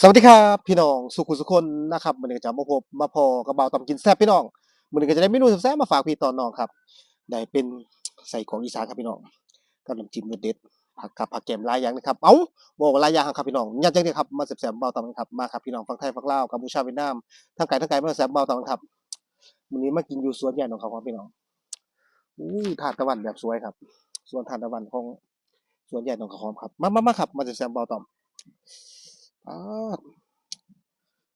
สวัสดีครับพี่น้องสุขุสุคนนะครับมื้อนี้ก็จะมาพบมาพอกับเบาตำกินแซ่บพี่น้องมื้อนี้ก็จะได้เมนูแซ่บมาฝากพี่ตอนน้องครับได้เป็นใส่ของอีสานครับพี่น้องกับน้ำจิ้มรสเด็ดผักกับผักแกมลายอย่างนะครับเอ้าบอกลายอย่างครับพี่น้องยัดจังนี้ครับมาแซ่บๆเบาตำกันครับมาครับพี่น้องฝั่งไทยฝั่งลาวกัมพูชาเวียดนามทั้งไกลทั้งไกลมาแซ่บเบาตำกันครับมื้อนี้มากินอยู่สวนใหญ่ของเขาครับพี่น้องอู้ทานตะวันแบบสวยครับสวนทานตะวันของสวนใหญ่ของเขาครับมามามาครับมาแซ่บๆเบาตำ ป๊าด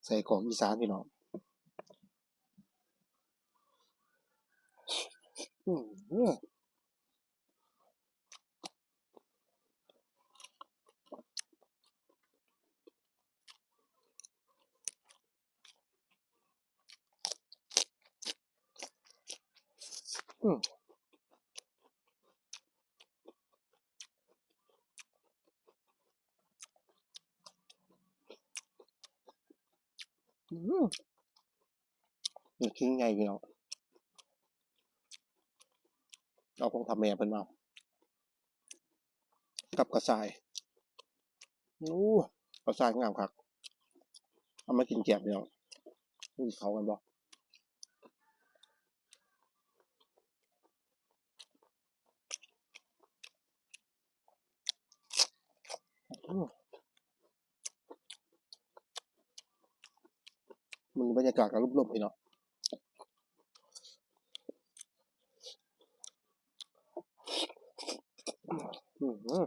ใส่ของอีสานพี่น้องอื้อ ฮืออืออื้อฮือนี่คือไงพี่น้องเอาของทำแม่เพิ่นมากับกระสายอู้กระสายงามครับเอามากินแกงพี่น้องนี่เขากันบอกมัน บรรยากาศก็ร่มๆพี่น้องอื้อ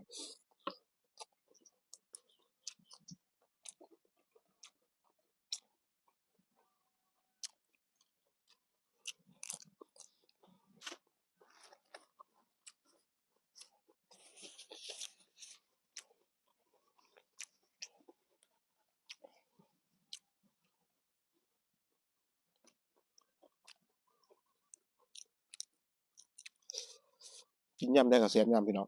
กินยำได้ก็แซ่บยำพี่น้อง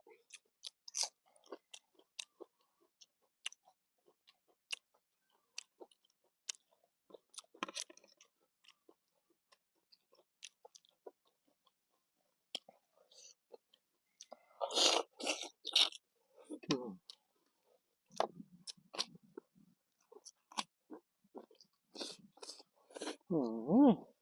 อื้ออื้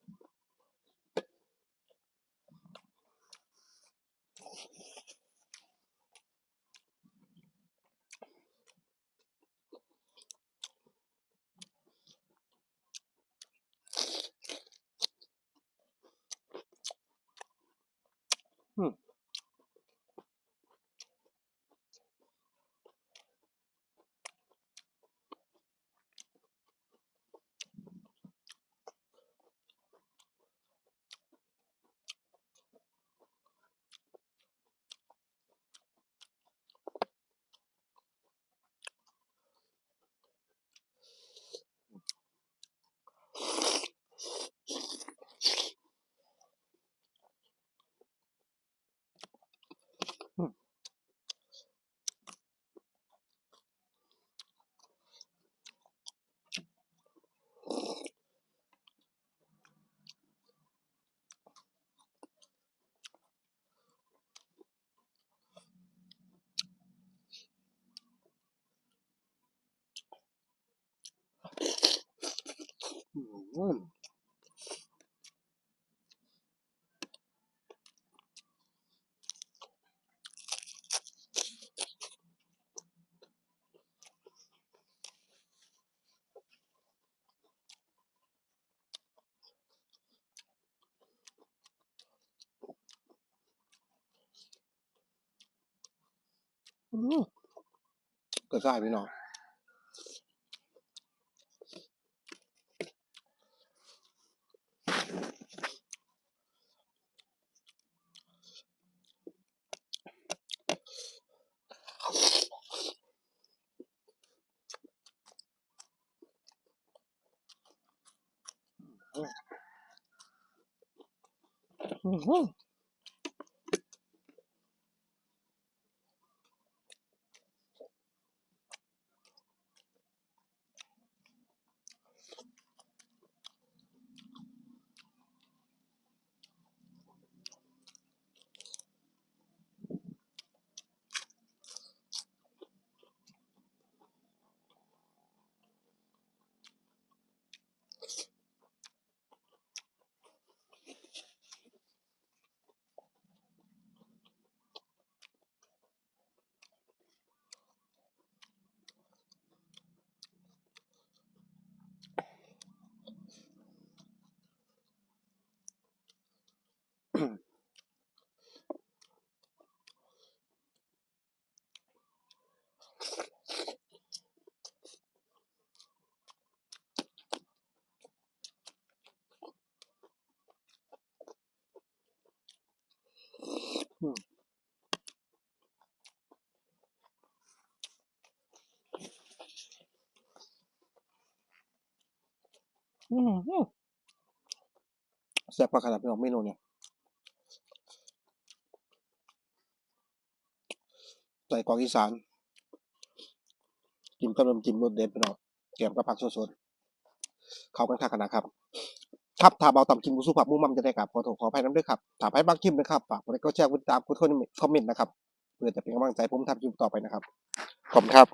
อื้อฮือกระชายพี่น้องอื้อ แซ่บขนาดพี่น้องเมนูเนี่ยใส่กองอีสานจิ้มกับน้ำจิ้มรสเด็ดพี่น้องแกมกับผักสดๆเข้ากันคักขนาดครับ ครับถ้าเบาต่ำกินกุสุผับมุ่งมั่มจะได้ครับขอโทษขออภัยน้ำด้วยครับถ้าใครบางคิมนะครับฝากกดไลค์กดแชร์กดติดตามกดคอมเมนต์นะครับเพื่อจะเป็นกำลังใจผมทำคลิปต่อไปนะครับขอบคุณครับ